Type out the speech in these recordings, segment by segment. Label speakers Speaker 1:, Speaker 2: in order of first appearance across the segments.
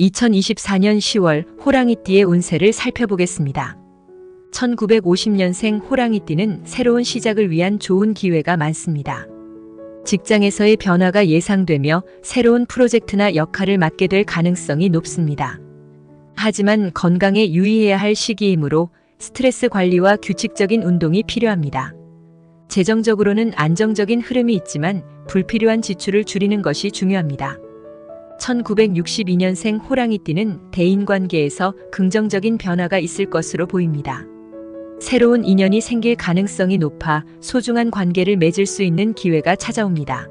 Speaker 1: 2024년 10월 호랑이띠의 운세를 살펴보겠습니다. 1950년생 호랑이띠는 새로운 시작을 위한 좋은 기회가 많습니다. 직장에서의 변화가 예상되며 새로운 프로젝트나 역할을 맡게 될 가능성이 높습니다. 하지만 건강에 유의해야 할 시기이므로 스트레스 관리와 규칙적인 운동이 필요합니다. 재정적으로는 안정적인 흐름이 있지만 불필요한 지출을 줄이는 것이 중요합니다. 1962년생 호랑이띠는 대인관계에서 긍정적인 변화가 있을 것으로 보입니다. 새로운 인연이 생길 가능성이 높아 소중한 관계를 맺을 수 있는 기회가 찾아옵니다.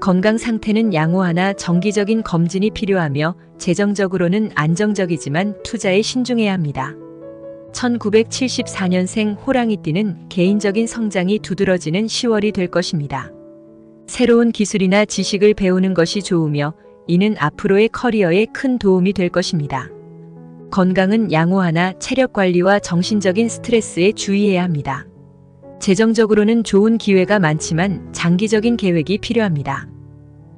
Speaker 1: 건강 상태는 양호하나 정기적인 검진이 필요하며 재정적으로는 안정적이지만 투자에 신중해야 합니다. 1974년생 호랑이띠는 개인적인 성장이 두드러지는 10월이 될 것입니다. 새로운 기술이나 지식을 배우는 것이 좋으며 이는 앞으로의 커리어에 큰 도움이 될 것입니다. 건강은 양호하나 체력 관리와 정신적인 스트레스에 주의해야 합니다. 재정적으로는 좋은 기회가 많지만 장기적인 계획이 필요합니다.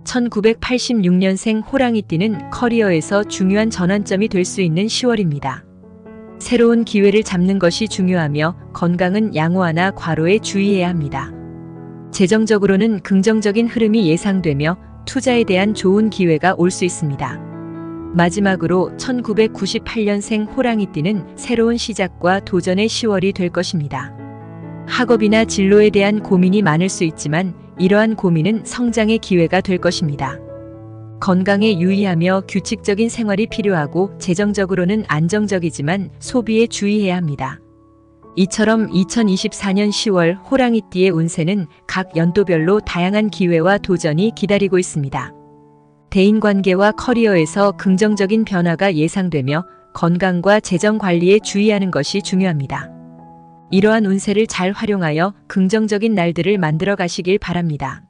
Speaker 1: 1986년생 호랑이띠는 커리어에서 중요한 전환점이 될 수 있는 10월입니다. 새로운 기회를 잡는 것이 중요하며 건강은 양호하나 과로에 주의해야 합니다. 재정적으로는 긍정적인 흐름이 예상되며 투자에 대한 좋은 기회가 올 수 있습니다. 마지막으로 1998년생 호랑이띠는 새로운 시작과 도전의 10월이 될 것입니다. 학업이나 진로에 대한 고민이 많을 수 있지만 이러한 고민은 성장의 기회가 될 것입니다. 건강에 유의하며 규칙적인 생활이 필요하고 재정적으로는 안정적이지만 소비에 주의해야 합니다. 이처럼 2024년 10월 호랑이띠의 운세는 각 연도별로 다양한 기회와 도전이 기다리고 있습니다. 대인관계와 커리어에서 긍정적인 변화가 예상되며 건강과 재정 관리에 주의하는 것이 중요합니다. 이러한 운세를 잘 활용하여 긍정적인 날들을 만들어 가시길 바랍니다.